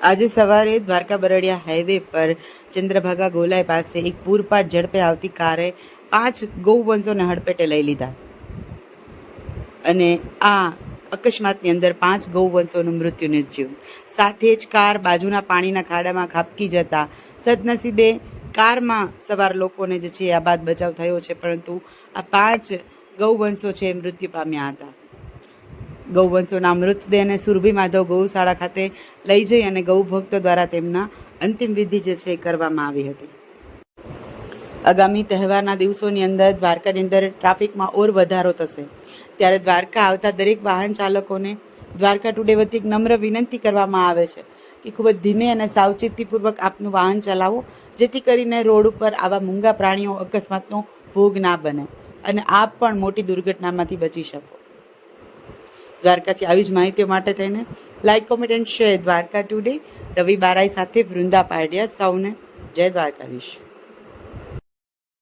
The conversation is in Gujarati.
આજે સવારે દ્વારકા બરડિયા હાઈવે પર ચંદ્રભાગા ગોલાઈ પાસે એક પૂરપાટ ઝડપે આવતી કારે પાંચ ગૌવંશોને હડપેટે લઈ લીધા. અને આ અકસ્માતની અંદર પાંચ ગૌવંશોનું મૃત્યુ નિપજ્યું. સાથે જ કાર બાજુના પાણીના ખાડામાં ખાબકી જતા સદનસીબે કારમાં સવાર લોકોને જે છે આ બાદ બચાવ થયો છે, પરંતુ આ પાંચ ગૌવંશો છે મૃત્યુ પામ્યા હતા. ગૌવંશોના મૃતદેહને સુરભી માધવ ગૌશાળા ખાતે લઈ જઈ અને ગૌભક્તો દ્વારા તેમના અંતિમ વિધિ જે છે એ કરવામાં આવી હતી. આગામી તહેવારના દિવસોની અંદર દ્વારકાની અંદર ટ્રાફિકમાં ઓર વધારો થશે. ત્યારે દ્વારકા આવતા દરેક વાહન ચાલકોને દ્વારકા ટુડે વતી નમ્ર વિનંતી કરવામાં આવે છે કે ખૂબ જ ધીમે અને સાવચેતીપૂર્વક આપનું વાહન ચલાવો, જેથી કરીને રોડ ઉપર આવા મૂંગા પ્રાણીઓ અકસ્માતનો ભોગ ના બને અને આપ પણ મોટી દુર્ઘટનામાંથી બચી શકો. દ્વારકાથી આવી જ માહિતીઓ માટે થઈને like comment and share Dwarka today Ravi Barai સાથે વૃંદા પાડ્યા સૌને જય દ્વારકાધીશ.